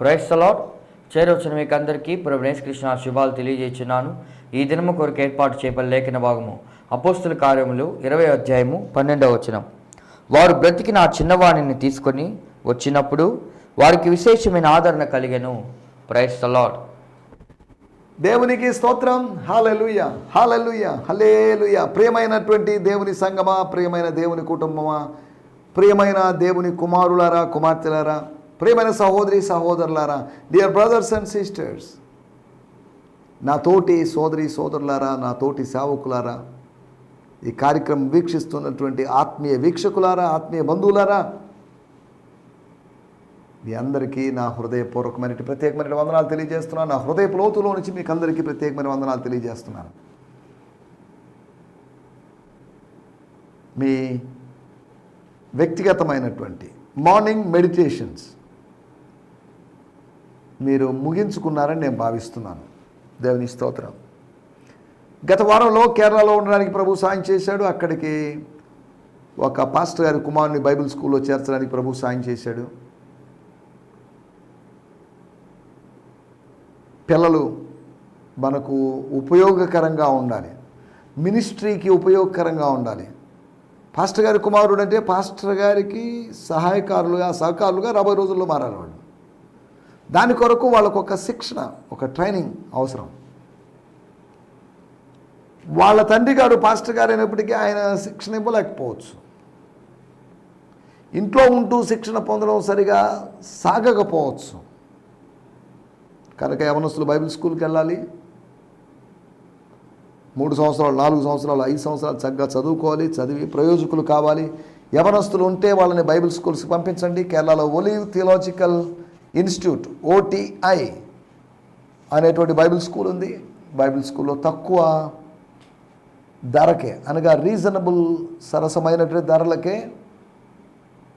Price అలాట్ చేరవచ్చిన మీకు అందరికీ ప్రవణేష్ కృష్ణ శుభాలు తెలియజేస్తున్నాను ఈ దినము కొరకు ఏర్పాటు చేయబడి లేఖన భాగము. అపోస్తుల కార్యములు ఇరవై అధ్యాయము పన్నెండవ వచనం. వారు బ్రతికిన ఆ చిన్నవాణిని తీసుకొని వచ్చినప్పుడు వారికి విశేషమైన ఆదరణ కలిగను. ప్రైస్ అలాట్ దేవునికి స్తోత్రం. హాలెలుయ హాలెలుయ హలేలుయ ప్రియమైనటువంటి దేవుని సంగమా ప్రియమైన దేవుని కుటుంబమా ప్రియమైన దేవుని కుమారులారా కుమార్తెలారా ప్రేమైన సహోదరి సహోదరులారా డియర్ బ్రదర్స్ అండ్ సిస్టర్స్ నా తోటి సోదరి సోదరులారా నా తోటి సేవకులారా ఈ కార్యక్రమం వీక్షిస్తున్నటువంటి ఆత్మీయ వీక్షకులారా ఆత్మీయ బంధువులారా మీ అందరికీ నా హృదయపూర్వకమైన ప్రత్యేకమైన వందనాలు తెలియజేస్తున్నాను. నా హృదయ లోతులో నుంచి మీకు అందరికీ ప్రత్యేకమైన వందనాలు తెలియజేస్తున్నాను. మీ వ్యక్తిగతమైనటువంటి మార్నింగ్ మెడిటేషన్స్ మీరు ముగించుకున్నారని నేను భావిస్తున్నాను. దేవుని స్తోత్రం. గత వారంలో కేరళలో ఉండడానికి ప్రభు సాయం చేశాడు. అక్కడికి ఒక పాస్టర్ గారి కుమారుని బైబిల్ స్కూల్లో చేర్చడానికి ప్రభు సాయం చేశాడు. పిల్లలు మనకు ఉపయోగకరంగా ఉండాలి. మినిస్ట్రీకి ఉపయోగకరంగా ఉండాలి. పాస్టర్ గారి కుమారుడు అంటే పాస్టర్ గారికి సహాయకారులుగా సహకారులుగా రాబోయే రోజుల్లో మారాలి వాళ్ళు. దాని కొరకు వాళ్ళకు ఒక శిక్షణ ఒక ట్రైనింగ్ అవసరం. వాళ్ళ తండ్రి గారు పాస్టర్ గారు అయినప్పటికీ ఆయన శిక్షణ ఇవ్వలేకపోవచ్చు. ఇంట్లో ఉంటూ శిక్షణ పొందడం సరిగా సాగకపోవచ్చు. కనుక యవనస్తులు బైబిల్ స్కూల్కి వెళ్ళాలి. మూడు సంవత్సరాలు నాలుగు సంవత్సరాలు ఐదు సంవత్సరాలు చక్కగా చదువుకోవాలి చదివి ప్రయోజకులు కావాలి. యవనస్తులు ఉంటే వాళ్ళని బైబిల్ స్కూల్స్కి పంపించండి. కేరళలో ఒలివ్ థియలాజికల్ ఇన్స్టిట్యూట్ ఓటీఐ అనేటువంటి బైబిల్ స్కూల్ ఉంది. బైబిల్ స్కూల్లో తక్కువ ధరకే అనగా రీజనబుల్ సరసమైనటువంటి ధరలకే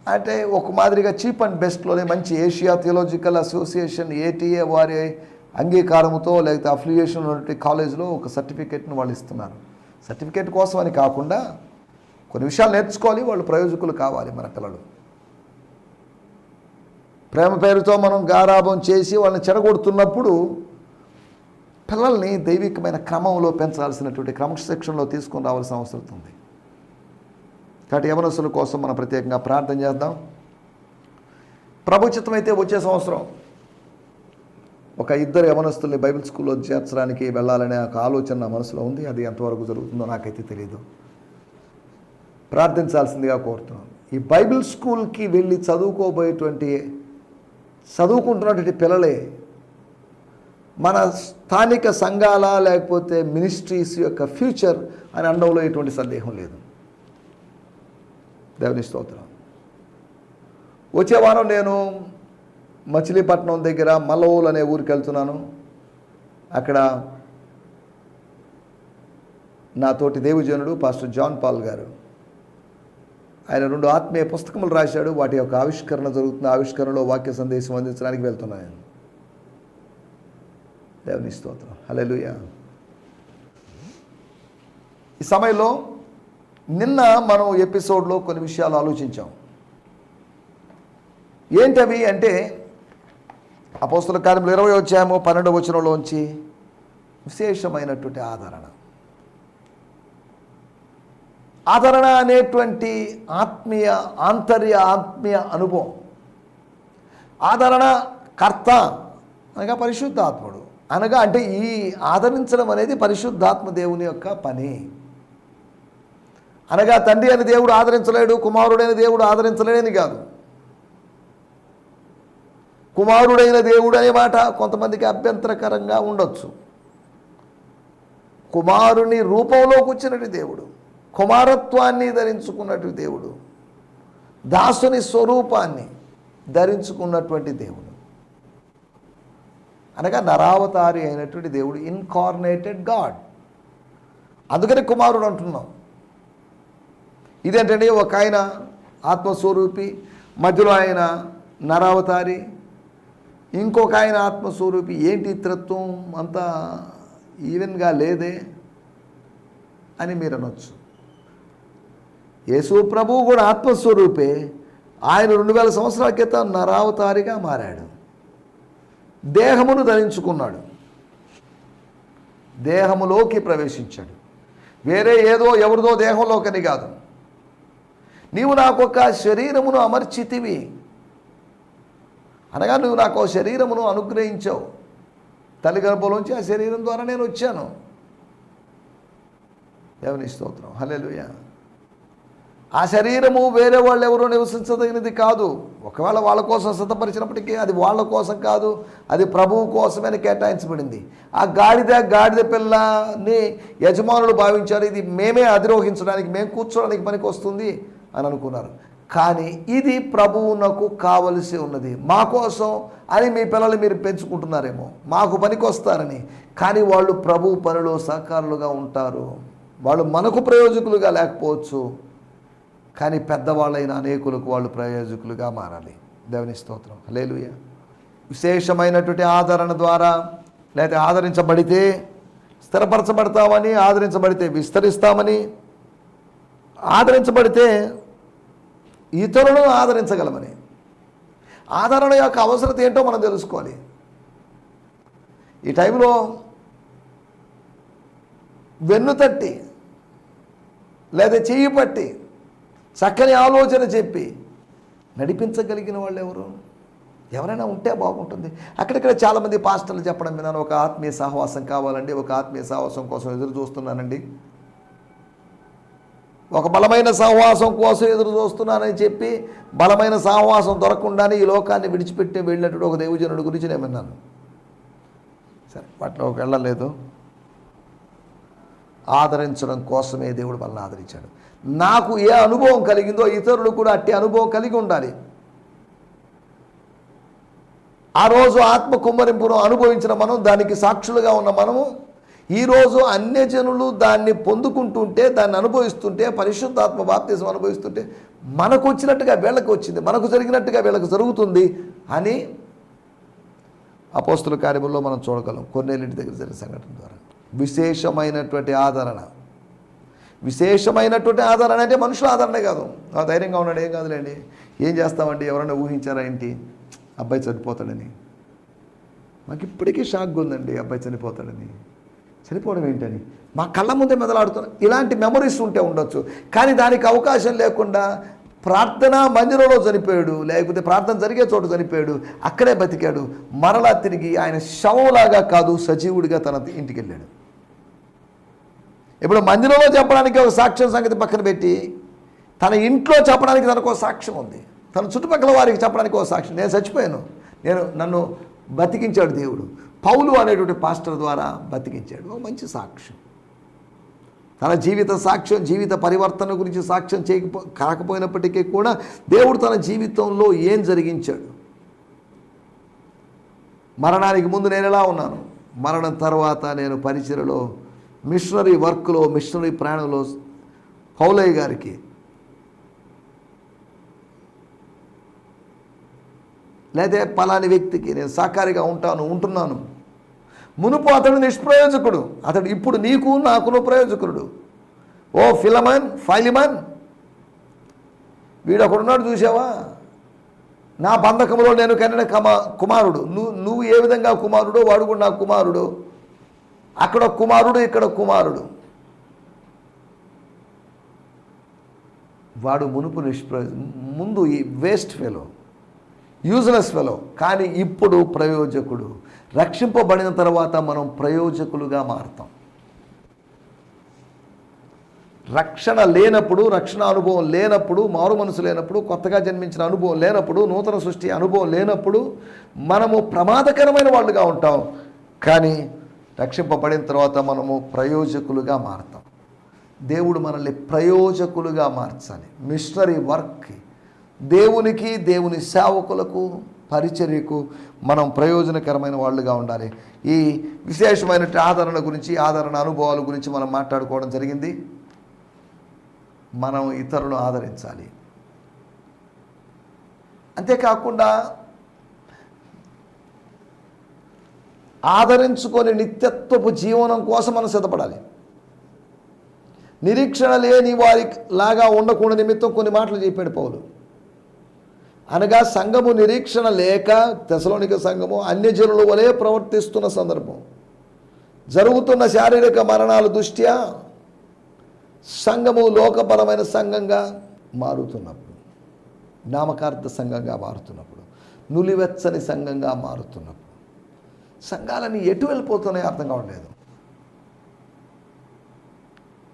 అంటే ఒక మాదిరిగా చీప్ అండ్ బెస్ట్లోనే మంచి ఏషియా థియోలాజికల్ అసోసియేషన్ ఏటీఏ వారి అంగీకారంతో లేకపోతే అఫిలియేషన్ ఉన్నటువంటి కాలేజీలో ఒక సర్టిఫికేట్ను వాళ్ళు ఇస్తున్నారు. సర్టిఫికేట్ కోసం అని కాకుండా కొన్ని విషయాలు నేర్చుకోవాలి వాళ్ళు ప్రయోజకులు కావాలి మన పిల్లలు. ప్రేమ పేరుతో మనం గారాభం చేసి వాళ్ళని చెడగొడుతున్నప్పుడు పిల్లల్ని దైవికమైన క్రమంలో పెంచాల్సినటువంటి క్రమశిక్షణలో తీసుకుని రావాల్సిన అవసరం ఉంది. కాబట్టి యవనస్తుల కోసం మనం ప్రత్యేకంగా ప్రార్థన చేద్దాం. ప్రభుత్వం అయితే వచ్చే సంవత్సరం ఒక ఇద్దరు యవనస్తుల్ని బైబిల్ స్కూల్లో చేర్చడానికి వెళ్ళాలనే ఒక ఆలోచన నా మనసులో ఉంది. అది ఎంతవరకు జరుగుతుందో నాకైతే తెలియదు ప్రార్థించాల్సిందిగా కోరుతున్నాను. ఈ బైబిల్ స్కూల్కి వెళ్ళి చదువుకోబోయేటువంటి చదువుకుంటున్నటువంటి పిల్లలే మన స్థానిక సంఘాల లేకపోతే మినిస్ట్రీస్ యొక్క ఫ్యూచర్ అని అండంలో ఎటువంటి సందేహం లేదు. దేవుని స్తోత్రం. వచ్చే వారం నేను మచిలీపట్నం దగ్గర మల్లవోలు అనే ఊరికి వెళ్తున్నాను. అక్కడ నా తోటి దేవజనుడు పాస్టర్ జాన్ పాల్ గారు ఆయన రెండు ఆత్మీయ పుస్తకములు రాశాడు. వాటి యొక్క ఆవిష్కరణ జరుగుతున్న ఆవిష్కరణలో వాక్య సందేశం అందించడానికి వెళ్తున్నాను దేవుని స్తోత్రం. హల్లెలూయా. ఈ సమయంలో నిన్న మనం ఎపిసోడ్లో కొన్ని విషయాలు ఆలోచించాం. ఏంటవి అంటే అపోస్తుల కార్యములు ఇరవై వచ్చాము పన్నెండు వచనంలోంచి విశేషమైనటువంటి ఆదరణ. ఆదరణ అనేటువంటి ఆత్మీయ ఆంతర్య ఆత్మీయ అనుభవం. ఆదరణ కర్త అనగా పరిశుద్ధాత్ముడు. అనగా అంటే ఈ ఆదరించడం అనేది పరిశుద్ధాత్మ దేవుని యొక్క పని. అనగా తండ్రి అని దేవుడు ఆదరించలేడు కుమారుడైన దేవుడు ఆదరించలేడని కాదు. కుమారుడైన దేవుడు అనే మాట కొంతమందికి అభ్యంతరకరంగా ఉండొచ్చు. కుమారుని రూపంలోకి వచ్చినట్టు దేవుడు. కుమారత్వాన్ని ధరించుకున్నట్టు దేవుడు దాసుని స్వరూపాన్ని ధరించుకున్నటువంటి దేవుడు. అనగా నరావతారి అయినటువంటి దేవుడు ఇన్కార్నేటెడ్ గాడ్ అందుకని కుమారుడు అంటున్నాం. ఇదేంటంటే ఒక ఆయన ఆత్మస్వరూపి మధ్యలో ఆయన నరావతారి ఇంకొక ఆయన ఆత్మస్వరూపి. ఏంటి త్రత్వం అంతా ఈవెన్గా లేదే అని మీరు అనొచ్చు. యేసు ప్రభు కూడా ఆత్మస్వరూపే. ఆయన రెండు వేల సంవత్సరాల క్రితం నరావతారిగా మారాడు. దేహమును ధరించుకున్నాడు. దేహములోకి ప్రవేశించాడు. వేరే ఏదో ఎవరిదో దేహంలోకని కాదు. నీవు నాకు ఒక శరీరమును అమర్చితివి. అనగా నువ్వు నాకు శరీరమును అనుగ్రహించావు. తల్లి గర్భంలోంచి ఆ శరీరం ద్వారా నేను వచ్చాను. దేవుని స్తోత్రం. హల్లెలూయా. ఆ శరీరము వేరే వాళ్ళు ఎవరో నివసించదగినది కాదు. ఒకవేళ వాళ్ళ కోసం సిద్ధపరిచినప్పటికీ అది వాళ్ళ కోసం కాదు అది ప్రభువు కోసమే కేటాయించబడింది. ఆ గాడిద గాడిద పిల్లని యజమానులు భావించారు ఇది మేమే అధిరోహించడానికి మేము కూర్చోడానికి పనికి వస్తుంది అని అనుకున్నారు. కానీ ఇది ప్రభువునకు కావలసి ఉన్నది. మా కోసం అని మీ పిల్లలు మీరు పెంచుకుంటున్నారేమో మాకు పనికి వస్తారని కానీ వాళ్ళు ప్రభు పనిలో సహకారులుగా ఉంటారు. వాళ్ళు మనకు ప్రయోజకులుగా లేకపోవచ్చు. కానీ పెద్దవాళ్ళైన అనేకులకు వాళ్ళు ప్రయోజకులుగా మారాలి. దేవుని స్తోత్రం. లేలుయ విశేషమైనటువంటి ఆదరణ ద్వారా లేకపోతే ఆదరించబడితే స్థిరపరచబడతామని ఆదరించబడితే విస్తరిస్తామని ఆదరించబడితే ఇతరులను ఆదరించగలమని. ఆదరణ యొక్క అవసరత ఏంటో మనం తెలుసుకోవాలి. ఈ టైంలో వెన్ను తట్టి లేదా చెయ్యి పట్టి చక్కని ఆలోచన చెప్పి నడిపించగలిగిన వాళ్ళు ఎవరు? ఎవరైనా ఉంటే బాగుంటుంది. అక్కడిక్కడ చాలామంది పాస్టర్లు చెప్పడం విన్నాను. ఒక ఆత్మీయ సహవాసం కావాలండి. ఒక ఆత్మీయ సహవాసం కోసం ఎదురు చూస్తున్నానండి. ఒక బలమైన సహవాసం కోసం ఎదురు చూస్తున్నానని చెప్పి బలమైన సహవాసం దొరకకుండానే ఈ లోకాన్ని విడిచిపెట్టి వెళ్ళినటువంటి ఒక దేవజనుడి గురించి నేను విన్నాను. సరే వాటిలోకి వెళ్ళలేదు. ఆదరించడం కోసమే దేవుడు మనల్ని ఆదరించాడు. నాకు ఏ అనుభవం కలిగిందో ఇతరులు కూడా అట్టి అనుభవం కలిగి ఉండాలి. ఆ రోజు ఆత్మ కుమ్మరింపును అనుభవించిన మనం దానికి సాక్షులుగా ఉన్న మనము ఈరోజు అన్యజనులు దాన్ని పొందుకుంటుంటే దాన్ని అనుభవిస్తుంటే పరిశుద్ధాత్మ బాప్తిజం అనుభవిస్తుంటే మనకు వచ్చినట్టుగా వీళ్ళకి వచ్చింది మనకు జరిగినట్టుగా వీళ్ళకి జరుగుతుంది అని అపోస్తుల కార్యముల్లో మనం చూడగలం. కొన్నేళ్ళింటి దగ్గర జరిగిన సంఘటన ద్వారా. విశేషమైనటువంటి ఆదరణ. విశేషమైనటువంటి ఆదరణ అంటే మనుషుల ఆదరణే కాదు. ఆ ధైర్యంగా ఉన్నాడు ఏం కాదులేండి ఏం చేస్తామండి ఎవరైనా ఊహించారా ఏంటి? అబ్బాయి చనిపోతాడని. మాకు ఇప్పటికీ షాక్గా ఉందండి అబ్బాయి చనిపోతాడని. చనిపోవడం ఏంటని? మా కళ్ళ ముందే మెదలాడుతున్నా. ఇలాంటి మెమరీస్ ఉంటే ఉండొచ్చు. కానీ దానికి అవకాశం లేకుండా ప్రార్థన మందిరంలో చనిపోయాడు లేకపోతే ప్రార్థన జరిగే చోట చనిపోయాడు అక్కడే బతికాడు. మరలా తిరిగి ఆయన శవంలాగా కాదు సజీవుడిగా తన ఇంటికి వెళ్ళాడు. ఇప్పుడు మందిరంలో చెప్పడానికి ఒక సాక్ష్యం సంగతి పక్కన పెట్టి తన ఇంట్లో చెప్పడానికి తనకు ఒక సాక్ష్యం ఉంది. తన చుట్టుపక్కల వారికి చెప్పడానికి ఒక సాక్ష్యం. నేను చచ్చిపోయాను. నేను నన్ను బతికించాడు దేవుడు. పౌలు అనేటువంటి పాస్టర్ ద్వారా బతికించాడు. ఒక మంచి సాక్ష్యం. తన జీవిత సాక్ష్యం జీవిత పరివర్తన గురించి సాక్ష్యం చేయకపో కాకపోయినప్పటికీ కూడా దేవుడు తన జీవితంలో ఏం జరిగించాడు? మరణానికి ముందు నేను ఎలా ఉన్నాను? మరణం తర్వాత నేను పరిచయలో మిషనరీ వర్క్లో మిషనరీ ప్రయాణంలో పౌలయ్య గారికి లేదా పలాని వ్యక్తికి నేను సహకారిగా ఉంటాను ఉంటున్నాను. మునుపు అతడు నిష్ప్రయోజకుడు అతడు ఇప్పుడు నీకు నాకును ప్రయోజకుడు. ఓ ఫిలమన్ ఫైలిమన్ వీడు ఒకడున్నాడు చూసావా నా బంధకంలో నేను కనిన కమా కుమారుడు. నువ్వు నువ్వు ఏ విధంగా కుమారుడో వాడు కూడా నా కుమారుడు. అక్కడ కుమారుడు ఇక్కడ కుమారుడు. వాడు మునుపు నిష్ప్రయోజ ముందు ఈ వేస్ట్ ఫెలో యూజ్లెస్ ఫెలో కానీ ఇప్పుడు ప్రయోజకుడు. రక్షింపబడిన తర్వాత మనం ప్రయోజకులుగా మారుతాం. రక్షణ లేనప్పుడు రక్షణ అనుభవం లేనప్పుడు మారు మనసు లేనప్పుడు కొత్తగా జన్మించిన అనుభవం లేనప్పుడు నూతన సృష్టి అనుభవం లేనప్పుడు మనము ప్రమాదకరమైన వాళ్ళుగా ఉంటాం. కానీ రక్షింపబడిన తర్వాత మనము ప్రయోజకులుగా మారతాం. దేవుడు మనల్ని ప్రయోజకులుగా మార్చాలి. మిషనరీ వర్క్ దేవునికి దేవుని సేవకులకు పరిచర్యకు మనం ప్రయోజనకరమైన వాళ్ళుగా ఉండాలి. ఈ విశేషమైన ఆదరణ గురించి ఆదరణ అనుభవాల గురించి మనం మాట్లాడుకోవడం జరిగింది. మనం ఇతరులను ఆదరించాలి. అంతేకాకుండా ఆదరించుకొని నిత్యత్వపు జీవనం కోసం మనం సిద్ధపడాలి. నిరీక్షణ లేని వారి లాగా ఉండకుండా నిమిత్తం కొన్ని మాటలు చెప్పాడు పౌలు. అనగా సంఘము నిరీక్షణ లేక తెసలోనిక సంఘము అన్యజనుల వలె ప్రవర్తిస్తున్న సందర్భం. జరుగుతున్న శారీరక మరణాల దృష్ట్యా సంఘము లోకపరమైన సంఘంగా మారుతున్నప్పుడు నామకార్థ సంఘంగా మారుతున్నప్పుడు నులివెచ్చని సంఘంగా మారుతున్నప్పుడు. సంఘాలని ఎటు వెళ్ళిపోతున్నాయో అర్థం కావట్లేదు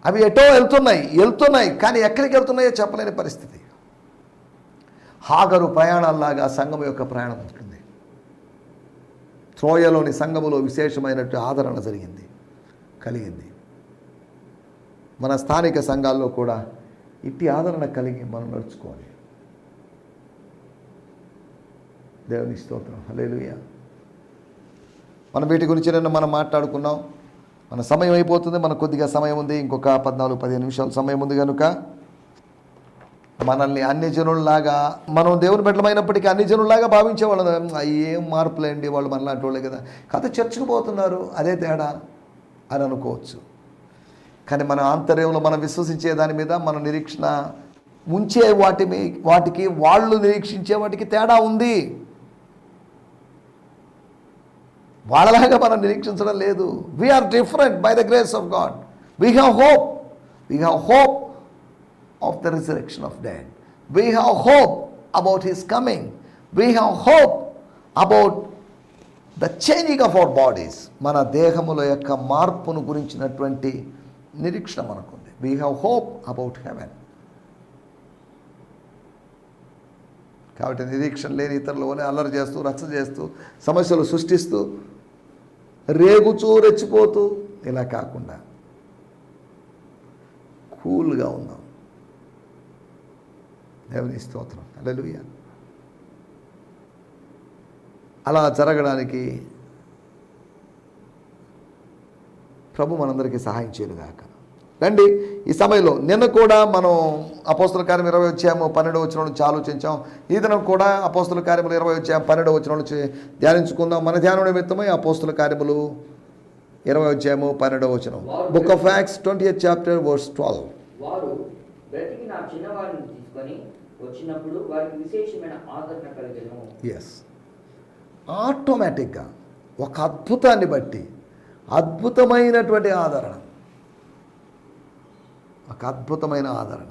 అవి ఎటో వెళ్తున్నాయి వెళ్తున్నాయి కానీ ఎక్కడికి వెళ్తున్నాయో చెప్పలేని పరిస్థితి. హాగరు ప్రయాణాల్లాగా సంఘం యొక్క ప్రయాణం ఉంటుంది. త్రోయలోని సంఘములో విశేషమైనట్టు ఆదరణ జరిగింది కలిగింది. మన స్థానిక సంఘాల్లో కూడా ఇట్టి ఆదరణ కలిగి మనం నడుచుకోవాలి. దేవుని స్తోత్రం. హలేలుయా మనం వీటి గురించి నిన్న మనం మాట్లాడుకున్నాం. మన సమయం అయిపోతుంది మనకు కొద్దిగా సమయం ఉంది. ఇంకొక పద్నాలుగు పదిహేను నిమిషాలు సమయం ఉంది కనుక మనల్ని అన్ని జనుల్లాగా మనం దేవుని బిడ్డలమైనప్పటికీ అన్ని జనుల్లాగా భావించేవాళ్ళం "అయ్య, ఏం మార్పులేండి వాళ్ళు మనలాంటి వాళ్ళే కదా. కథ చర్చకు పోతున్నారు. అదే తేడా అని అనుకోవచ్చు. కానీ మన ఆంతర్యంలో మనం విశ్వసించే దాని మీద మన నిరీక్షణ ఉంచే వాటి మీ వాటికి వాళ్ళు నిరీక్షించే వాటికి తేడా ఉంది. వాళ్ళలాగా మనం నిరీక్షించడం లేదు. We are different by the grace of God we have hope we have hope of the resurrection of dead we have hope about his coming we have hope about the changing of our bodies మన దేహముల యొక్క మార్పును గురించినటువంటి నిరీక్షణ మనకుంది. We have hope about heaven కాబట్టి నిరీక్షణ లేని ఇతరులు అల్లరి చేస్తూ రచ్చ చేస్తూ సమస్యలు సృష్టిస్తూ రేగుచూ రెచ్చిపోతూ ఇలా కాకుండా కూల్గా ఉందాం. దేవుని స్తోత్రం. అలెలుయ్య అలా జరగడానికి ప్రభు మనందరికీ సహాయం చేయనుగాక. రండి. ఈ సమయంలో నిన్న కూడా మనం అపోస్తుల కార్యం ఇరవై వచ్చాము పన్నెండు వచ్చిన నుంచి ఆలోచించాం ఈ దినం కూడా అపోస్తుల కార్యములు ఇరవై వచ్చాము పన్నెండు వచ్చిన నుంచి ధ్యానించుకుందాం. మన ధ్యానం నిమిత్తమై అపోస్తుల కార్యములు ఇరవై వచ్చాము పన్నెండవ వచ్చిన book of Acts twenty eighth chapter verse twelve వారు బ్రతికి నా చిన్నవారిని తీసుకొని వచ్చినప్పుడు వారికి విశేషమైన ఆదరణ కలిగను. ఎస్ ఆటోమేటిక్గా ఒక అద్భుతాన్ని బట్టి అద్భుతమైనటువంటి ఆదరణ. ఒక అద్భుతమైన ఆదరణ.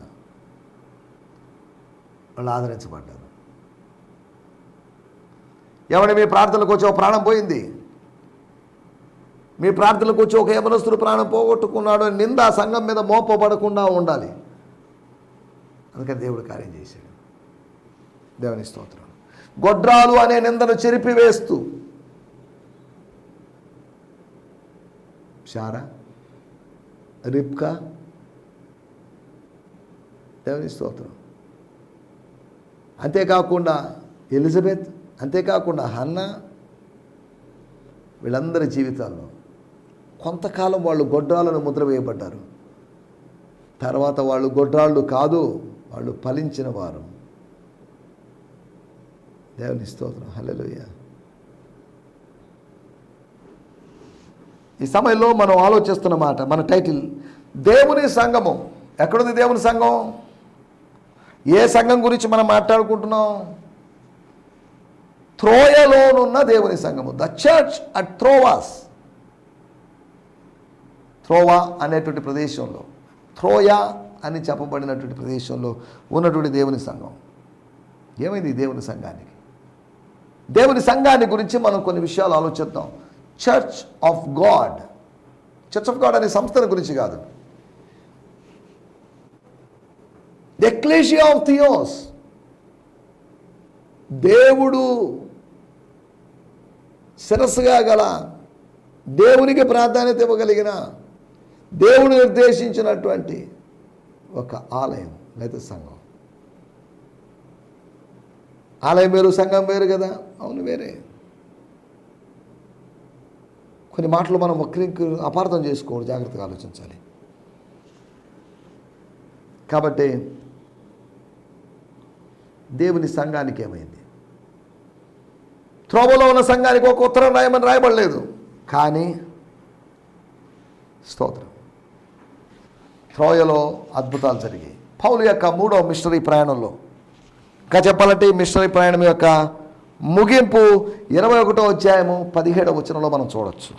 వాళ్ళు ఆదరించబడ్డారు. ఎవడి మీ ప్రార్థనలకు వచ్చి ఒక ప్రాణం పోయింది. మీ ప్రార్థనలకు వచ్చి ఒక యమనస్తుడు ప్రాణం పోగొట్టుకున్నాడు అని నింద సంఘం మీద మోపబడకుండా ఉండాలి. అందుకని దేవుడు కార్యం చేశాడు. దేవుని స్తోత్రం. గొడ్రాలు అనే నిందను చెరిపివేస్తూ. షారా రిప్కా దేవుని స్తోత్రం అంతేకాకుండా ఎలిజబెత్ అంతేకాకుండా హన్న వీళ్ళందరి జీవితాల్లో కొంతకాలం వాళ్ళు గొడ్రాలను ముద్ర వేయబడ్డారు. తర్వాత వాళ్ళు గొడ్రాళ్ళు కాదు వాళ్ళు ఫలించిన వారు. దేవుని స్తోత్రం. హల్లెలూయా. ఈ సమయంలో మనం ఆలోచిస్తున్న మాట మన టైటిల్ దేవుని సంఘము ఎక్కడుంది దేవుని సంఘం? ఏ సంఘం గురించి మనం మాట్లాడుకుంటున్నాం? త్రోయలోనున్న దేవుని సంఘము. ద చర్చ్ అట్ త్రోవాస్ త్రోవా అనేటువంటి ప్రదేశంలో. త్రోయా అని చెప్పబడినటువంటి ప్రదేశంలో ఉన్నటువంటి దేవుని సంఘం. ఏమైంది దేవుని సంఘానికి? దేవుని సంఘాన్ని గురించి మనం కొన్ని విషయాలు ఆలోచిద్దాం. Church of God church of God అనే సంస్థల గురించి కాదు. ఎక్లేషియా ఆఫ్ థియోస్ దేవుడు శిరస్సుగా గల దేవునికి ప్రాధాన్యత ఇవ్వగలిగిన దేవుడు నిర్దేశించినటువంటి ఒక ఆలయం లేదా సంఘం. ఆలయం వేరు సంఘం వేరు కదా? అవును వేరే. కొన్ని మాటలు మనం వక్రీకి అపార్థం చేసుకోవాలి జాగ్రత్తగా ఆలోచించాలి. కాబట్టి దేవుని సంఘానికి ఏమైంది? త్రోవలో ఉన్న సంఘానికి ఒక ఉత్తరం రాయమని రాయబడలేదు. కానీ స్తోత్రం. త్రోయలో అద్భుతాలు జరిగాయి. పౌలు యొక్క మూడో మిషనరీ ప్రయాణంలో ఇంకా చెప్పాలంటే ఈ మిషనరీ ప్రయాణం యొక్క ముగింపు ఇరవై ఒకటో అధ్యాయము పదిహేడవ వచనంలో మనం చూడవచ్చు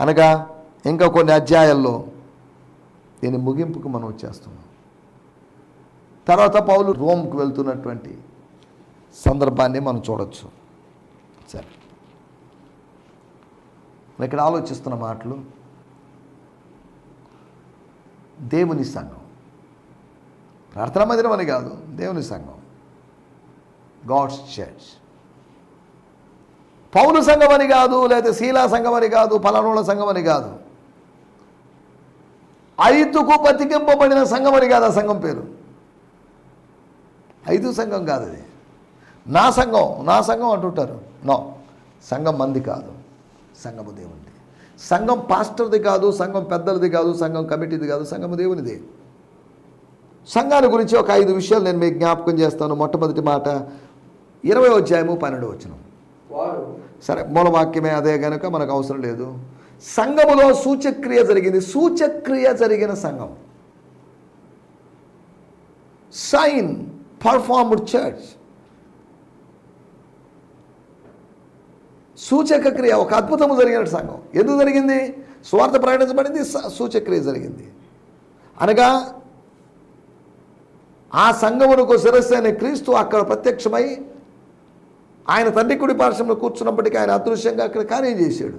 అనగా ఇంకా కొన్ని అధ్యాయాల్లో దీని ముగింపుకు మనం వచ్చేస్తున్నాం. తర్వాత పౌలు రోమ్కు వెళ్తున్నటువంటి సందర్భాన్ని మనం చూడొచ్చు. సరే. ఇక్కడ ఆలోచిస్తున్న మాటలు దేవుని సంఘం. ప్రార్థన మందిరం అని కాదు దేవుని సంఘం. God's church. పౌలు సంఘం అని కాదు లేదా శీలా సంఘం అని కాదు పలానోళ్ళ సంఘం అని కాదు. ఐదుకు బతికింపబడిన సంఘం అని కాదు ఆ సంఘం పేరు. ఐదు సంఘం కాదు అది నా సంఘం నా సంఘం అంటుంటారు. నో సంఘం మంది కాదు. సంఘము దేవునిది. సంఘం పాస్టర్ది కాదు సంఘం పెద్దలది కాదు సంఘం కమిటీది కాదు సంఘము దేవునిది. సంఘాన్ని గురించి ఒక ఐదు విషయాలు నేను మీకు జ్ఞాపకం చేస్తాను. మొట్టమొదటి మాట ఇరవై అధ్యాయము పన్నెండు వచ్చిన సరే మూలవాక్యమే అదే కనుక మనకు అవసరం లేదు. సంఘములో సూచక్రియ జరిగింది. సూచక్రియ జరిగిన సంఘం. సైన్. పర్ఫార్మ్డ్ చర్చ్ సూచక క్రియ ఒక అద్భుతము జరిగిన సంఘం. ఎందుకు జరిగింది? స్వార్థ ప్రకటించబడింది స- సూచక్రియ జరిగింది. అనగా ఆ సంఘమునకు శిరస్సు అనే క్రీస్తు అక్కడ ప్రత్యక్షమై ఆయన తండ్రి కుడి పార్శ్వంలో కూర్చున్నప్పటికీ ఆయన అదృశ్యంగా అక్కడ కార్యం చేశాడు.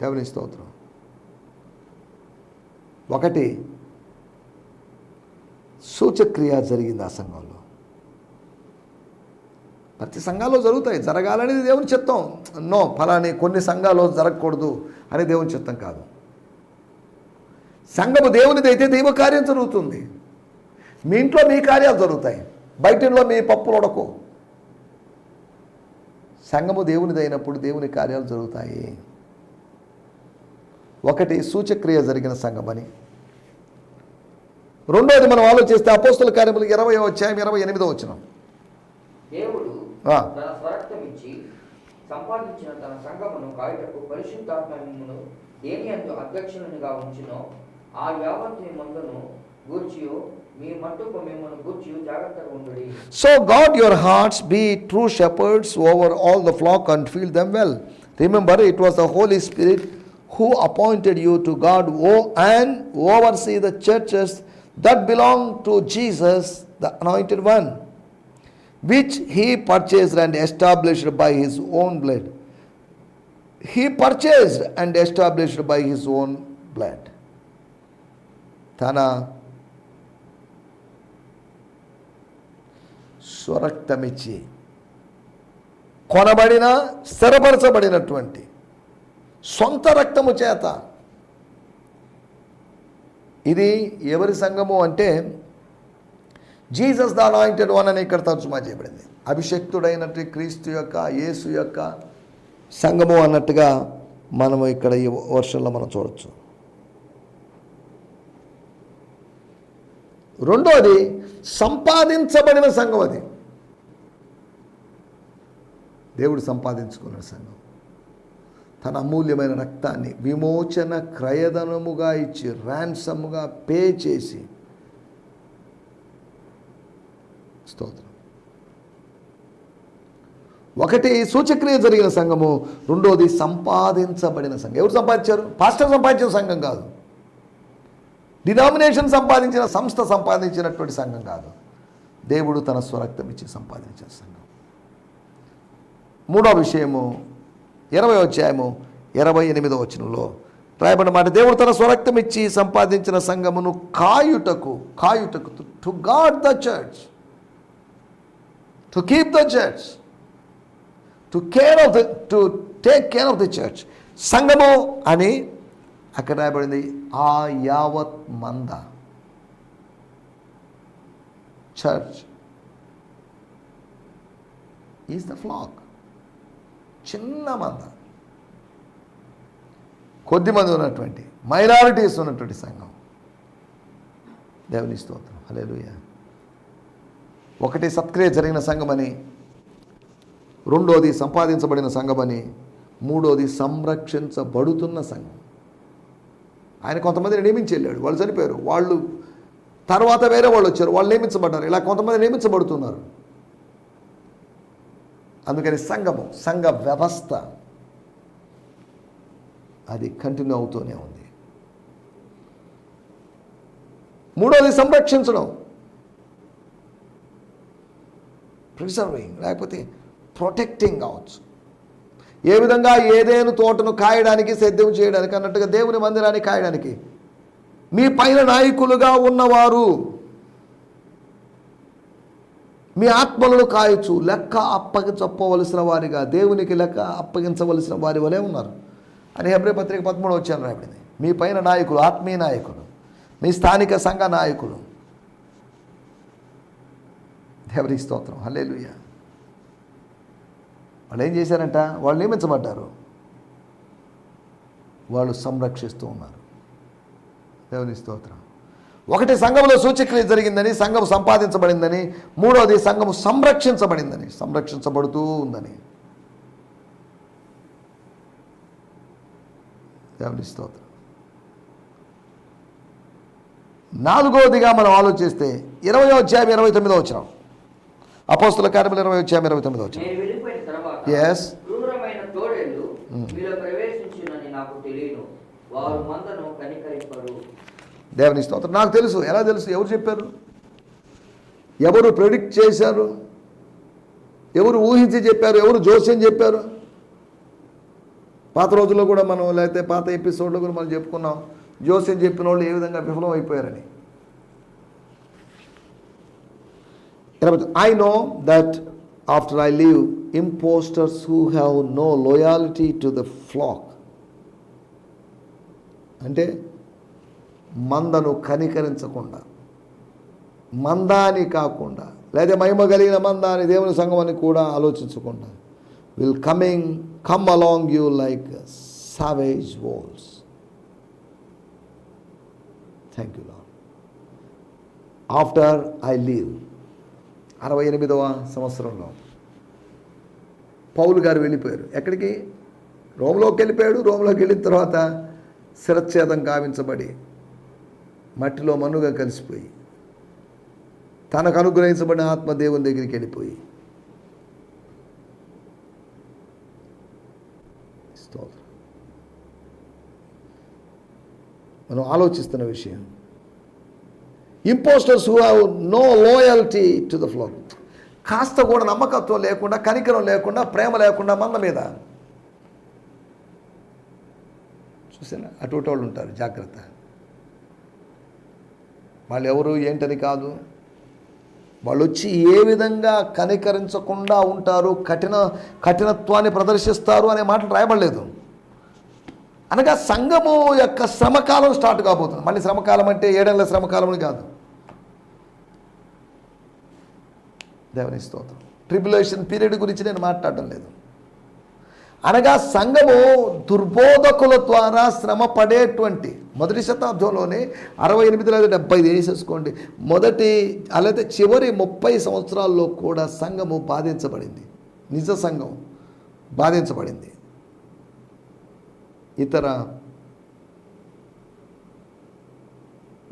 దేవుని స్తోత్రం. ఒకటి సూచక్రియ జరిగింది ఆ సంఘంలో. ప్రతి సంఘాల్లో జరుగుతాయి. జరగాలనేది దేవుని చిత్తం. నో ఫలాని కొన్ని సంఘాల్లో జరగకూడదు అని దేవుని చిత్తం కాదు. సంఘము దేవునిది అయితే దైవ కార్యం జరుగుతుంది. మీ ఇంట్లో మీ కార్యాలు జరుగుతాయి. బయటిలో మీ పప్పులు ఉడకు. సంఘము దేవునిది అయినప్పుడు దేవుని కార్యాలు జరుగుతాయి. ఒకటి సూచక్రియ జరిగిన సంఘం అని రెండోది మనం ఆలోచిస్తే అపోస్తుల కార్యములు ఇరవై అధ్యాయం ఇరవై ఎనిమిదో వచ్చినాం దేవుడు తన స్వరక్తం ఇచ్చి సంపాదించిన తన సంఘమును కాయుటకు పరిశుద్ధాత్మను దేని అందు అధ్యక్షునిగా ఉంచునో ఆ యావత్ మీ మందును గూర్చియు మీ మట్టుకు మిమ్మల్ని గూర్చియు జాగ్రత్తగా ఉండుడి So guard your hearts, be true shepherds over all the flock and feed them well. Remember, it was the Holy Spirit who appointed you to guard o- and oversee the churches that belong to Jesus, the Anointed One, Which he purchased and established by his own blood he purchased and established by his own blood తన స్వరక్తమిచ్చి కొనబడిన స్థిరపరచబడినటువంటి సొంత రక్తము చేత. ఇది ఎవరి సంఘము అంటే Jesus the anointed one అని ఇక్కడ తర్జుమా చేయబడింది. అభిషక్తుడైనట్టు క్రీస్తు యొక్క యేసు యొక్క సంఘము అన్నట్టుగా మనము ఇక్కడ ఈ వర్షంలో మనం చూడొచ్చు. రెండోది సంపాదించబడిన సంఘం అది. దేవుడు సంపాదించుకున్న సంఘం. తన అమూల్యమైన రక్తాన్ని విమోచన క్రయధనముగా ఇచ్చి ర్యాన్సమ్గా పే చేసి స్తోత్రం. ఒకటి సూచక్రియ జరిగిన సంఘము రెండోది సంపాదించబడిన సంఘం. ఎవరు సంపాదించారు? పాస్టర్ సంపాదించిన సంఘం కాదు. డినామినేషన్ సంపాదించిన సంస్థ సంపాదించినటువంటి సంఘం కాదు. దేవుడు తన స్వరక్తం ఇచ్చి సంపాదించిన సంఘం. మూడో విషయము ఇరవై అధ్యాయము ఇరవై ఎనిమిదో వచనంలో రాయబడిన మాట దేవుడు తన స్వరక్తం ఇచ్చి సంపాదించిన సంఘమును కాయుటకు కాయుటకు to God the church to keep the church to care of the to take care of the church సంఘము అని అక్కడ రాయబడింది ఆ యావత్ మంద. చర్చ్ ఈజ్ ద ఫ్లాక్ చిన్న మంద. కొద్దిమంది ఉన్నటువంటి మైనారిటీస్ ఉన్నటువంటి సంఘం. దేవుని స్తోత్రం. హల్లెలూయా ఒకటి సత్క్రియ జరిగిన సంఘమని రెండోది సంపాదించబడిన సంఘమని మూడోది సంరక్షించబడుతున్న సంఘం. ఆయన కొంతమందిని నియమించి వెళ్ళాడు వాళ్ళు చనిపోయారు. వాళ్ళు తర్వాత వేరే వాళ్ళు వచ్చారు వాళ్ళు నియమించబడ్డారు. ఇలా కొంతమంది నియమించబడుతున్నారు. అందుకని సంఘము సంఘ వ్యవస్థ అది కంటిన్యూ అవుతూనే ఉంది. మూడోది సంరక్షించడం. ప్రిజర్వింగ్ లేకపోతే ప్రొటెక్టింగ్ కావచ్చు. ఏ విధంగా ఏదేను తోటను కాయడానికి సిద్ధం చేయడానికి అన్నట్టుగా దేవుని మందిరాన్ని కాయడానికి మీ పైన నాయకులుగా ఉన్నవారు మీ ఆత్మలను కాయచ్చు. లెక్క అప్పగించవలసిన వారిగా దేవునికి లెక్క అప్పగించవలసిన వారి వలె ఉన్నారు. అని హెబ్రి పత్రిక పదమూడు వచ్చాను రాబడింది మీ పైన నాయకులు ఆత్మీయ నాయకులు మీ స్థానిక సంఘ నాయకులు దేవునికి స్తోత్రం. హల్లెలూయా. వాళ్ళు ఏం చేశారంట? వాళ్ళు నియమించబడ్డారు. వాళ్ళు సంరక్షిస్తూ ఉన్నారు. దేవుని స్తోత్రం. ఒకటి సంఘంలో సూచక్రియ జరిగిందని సంఘం సంపాదించబడిందని మూడవది సంఘం సంరక్షించబడిందని సంరక్షించబడుతూ ఉందని. దేవుని స్తోత్రం. నాలుగవదిగా మనం ఆలోచిస్తే ఇరవై అధ్యాయం ఇరవై తొమ్మిదో వచ్చినాం అపోస్తుల కార్యములు ఇరవై అధ్యాయం ఇరవై తొమ్మిదో మందను కనికరింపరు. దేవుని స్తోత్రం. నాకు తెలుసు. ఎలా తెలుసు? ఎవరు చెప్పారు? ఎవరు ప్రెడిక్ట్ చేశారు? ఎవరు ఊహించి చెప్పారు? ఎవరు జోస్యం చెప్పారు? పాత రోజుల్లో కూడా మనం లేకపోతే పాత ఎపిసోడ్లో కూడా మనం చెప్పుకున్నాం. జోస్యం చెప్పిన వాళ్ళు ఏ విధంగా విఫలం అయిపోయారని I know that after I leave impostors who have no loyalty to the flock అంటే మందను కనికరించకుండా మందాని కాకుండా లేదా మహిమ కలిగిన మందాని దేవుని సంఘం అని కూడా ఆలోచించకుండా will coming come along you like savage wolves thank you lord after I leave అరవై ఎనిమిదవ సంవత్సరంలో పౌలు గారు వెళ్ళిపోయారు. ఎక్కడికి? రోమ్లోకి వెళ్ళిపోయాడు. రోమ్లోకి వెళ్ళిన తర్వాత శిరచ్ఛేదం గావించబడి మట్టిలో మన్నుగా కలిసిపోయి తనకు అనుగ్రహించబడిన ఆత్మ దేవుని దగ్గరికి వెళ్ళిపోయి మనం ఆలోచిస్తున్న విషయం impostors who have no loyalty to the flock కాస్త కూడా నమ్మకత్వం లేకుండా కనికరం లేకుండా ప్రేమ లేకుండా మంద మీద. చూసారా? అటువంటి వాళ్ళు ఉంటారు జాగ్రత్త. వాళ్ళు ఎవరు ఏంటని కాదు. వాళ్ళు వచ్చి ఏ విధంగా కనికరించకుండా ఉంటారు కఠిన కఠినత్వాన్ని ప్రదర్శిస్తారు అనే మాటలు రాయబడలేదు. అనగా సంఘము యొక్క శ్రమకాలం స్టార్ట్ కాబోతుంది. మళ్ళీ శ్రమకాలం అంటే ఏడేళ్ళ శ్రమకాలం అని కాదు. దేవుని స్తోత్రం. ట్రిబులేషన్ పీరియడ్ గురించి నేను మాట్లాడడం లేదు. అనగా సంఘము దుర్బోధకుల ద్వారా శ్రమ పడేటువంటి మొదటి శతాబ్దంలోనే అరవై ఎనిమిది లేదా డెబ్బై వేసేసుకోండి. మొదటి అలాగే చివరి ముప్పై సంవత్సరాల్లో కూడా సంఘము బాధించబడింది. నిజ సంఘం బాధించబడింది. ఇతర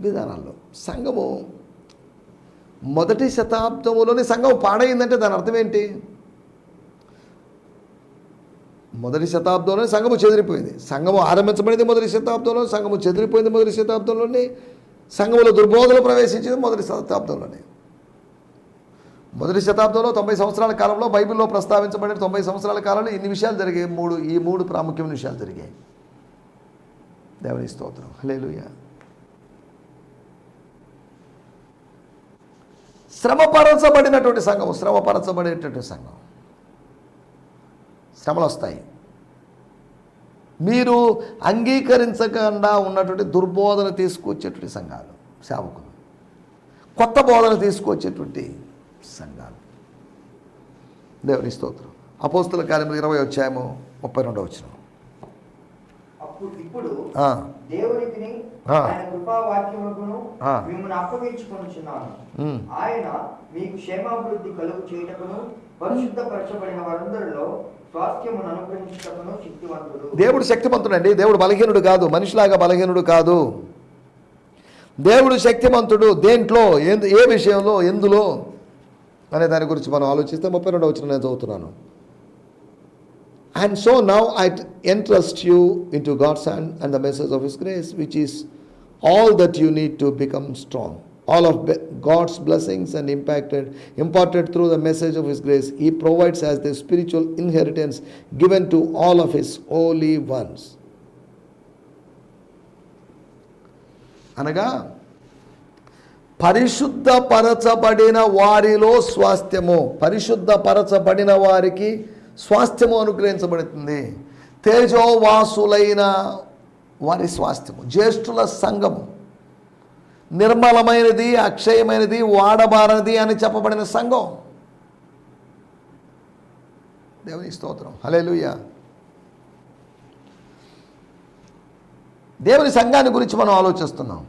విధానాల్లో సంఘము మొదటి శతాబ్దంలోనే సంఘం పాడైందంటే దాని అర్థం ఏంటి? మొదటి శతాబ్దంలోనే సంఘము చెదిరిపోయింది. సంఘము ఆరంభించబడింది మొదటి శతాబ్దంలో సంఘము చెదిరిపోయింది మొదటి శతాబ్దంలోనే సంఘములో దుర్బోధలు ప్రవేశించింది మొదటి శతాబ్దంలోనే. మొదటి శతాబ్దంలో తొంభై సంవత్సరాల కాలంలో బైబిల్లో ప్రస్తావించబడిన తొంభై సంవత్సరాల కాలంలో ఇన్ని విషయాలు జరిగాయి. మూడు ఈ మూడు ప్రాముఖ్యమైన విషయాలు జరిగాయి. దేవుని స్తోత్రం. హల్లెలూయ. శ్రమపరచబడినటువంటి సంఘం శ్రమపరచబడేటటువంటి సంఘం. శ్రమలు వస్తాయి మీరు అంగీకరించకుండా ఉన్నటువంటి దుర్బోధన తీసుకొచ్చేటువంటి సంఘాలు సేవకులు. కొత్త బోధన తీసుకొచ్చేటువంటి సంఘాలు. దేవుని స్తోత్రం. అపోస్తుల కార్యములు ఇరవై వచ్చాము ముప్పై రెండో వచ్చిన ఇప్పుడు. ఆయన. మిమ్మల్ని అప్పగించుకొనిచున్నాను. మీకు క్షేమాభివృద్ధి కలుగు చేయుటకును పరిశుద్ధపరచబడిన వారందరిలో స్వాస్థ్యమును అనుగ్రహించుటకును శక్తివంతుడు. దేవుడు దేవుడు బలహీనుడు కాదు. మనిషిలాగా బలహీనుడు కాదు. దేవుడు శక్తిమంతుడు దేంట్లో ఏ విషయంలో ఎందులో అనే దాని గురించి మనం ఆలోచిస్తే ముప్పై రెండవ వచ్చిన నేను చదువుతున్నాను. And so now I entrust you into God's hand and the message of his grace which is all that you need to become strong all of God's blessings and impacted imparted through the message of his grace he provides as the spiritual inheritance given to all of his holy ones అనగా పరిశుద్ధపరచబడిన వారిలో స్వాస్థ్యము. పరిశుద్ధపరచబడిన వారికి స్వాస్థ్యము అనుగ్రహించబడుతుంది. తేజోవాసులైన వారి స్వాస్థ్యము. జ్యేష్ఠుల సంఘము. నిర్మలమైనది అక్షయమైనది వాడబారనిది అని చెప్పబడిన సంఘం. దేవుని స్తోత్రం. హల్లెలూయా. దేవుని సంఘాన్ని గురించి మనం ఆలోచిస్తున్నాం.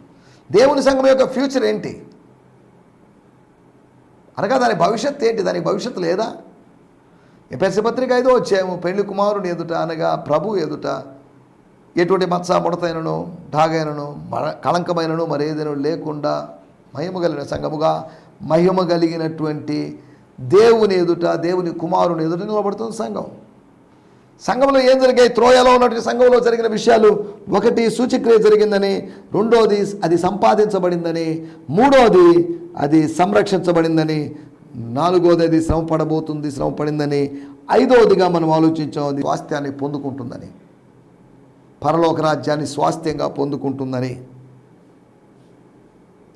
దేవుని సంఘం యొక్క ఫ్యూచర్ ఏంటి? అనగా దాని భవిష్యత్తు ఏంటి? దానికి భవిష్యత్తు లేదా? ఎపిఎస్సి పత్రిక ఐదో వచ్చాము పెళ్ళి కుమారుని ఎదుట అనగా ప్రభు ఎదుట ఎటువంటి మత్స ముడతైనను ఢాగైనను మర కళంకమైనను మరేదైనా లేకుండా మహిమ కలిగిన సంఘముగా మహిమ కలిగినటువంటి దేవుని ఎదుట దేవుని కుమారుని ఎదుట నిలబడుతుంది సంఘం. సంఘంలో ఏం జరిగాయి? త్రోయలో ఉన్నటువంటి సంఘంలో జరిగిన విషయాలు ఒకటి సూచక్రియ జరిగిందని రెండోది అది సంపాదించబడిందని మూడోది అది సంరక్షించబడిందని నాలుగోది శ్రమ పడబోతుంది శ్రమ పడిందని ఐదవదిగా మనం ఆలోచించాం స్వాస్థ్యాన్ని పొందుకుంటుందని. పరలోక రాజ్యాన్ని స్వాస్థ్యంగా పొందుకుంటుందని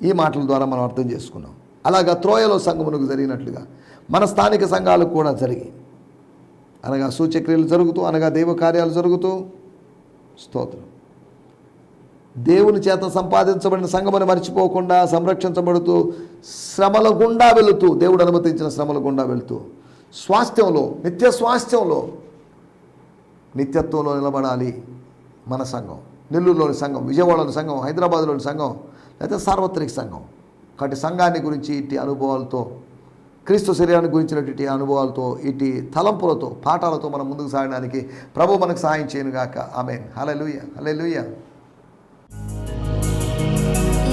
ఈ మాటల ద్వారా మనం అర్థం చేసుకున్నాం. అలాగా త్రోయలో సంఘమునకు జరిగినట్లుగా మన స్థానిక సంఘాలకు కూడా జరిగి అనగా సూచక్రియలు జరుగుతూ అనగా దైవ కార్యాలు జరుగుతూ స్తోత్రం. దేవుని చేత సంపాదించబడిన సంఘమని మర్చిపోకుండా సంరక్షించబడుతూ శ్రమల గుండా వెళుతూ దేవుడు అనుమతించిన శ్రమల గుండా వెళుతూ స్వాస్థ్యంలో నిత్య స్వాస్థ్యంలో నిత్యత్వంలో నిలబడాలి మన సంఘం. నెల్లూరులోని సంఘం విజయవాడలోని సంఘం హైదరాబాద్లోని సంఘం లేకపోతే సార్వత్రిక సంఘం. కాబట్టి సంఘాన్ని గురించి ఇట్టి అనుభవాలతో క్రీస్తు శరీరాన్ని గురించినటువంటి అనుభవాలతో ఇటు తలంపులతో పాఠాలతో మనం ముందుకు సాగడానికి ప్రభు మనకు సహాయం చేయను గాక ఆమె హలెలుయ హలెలుయ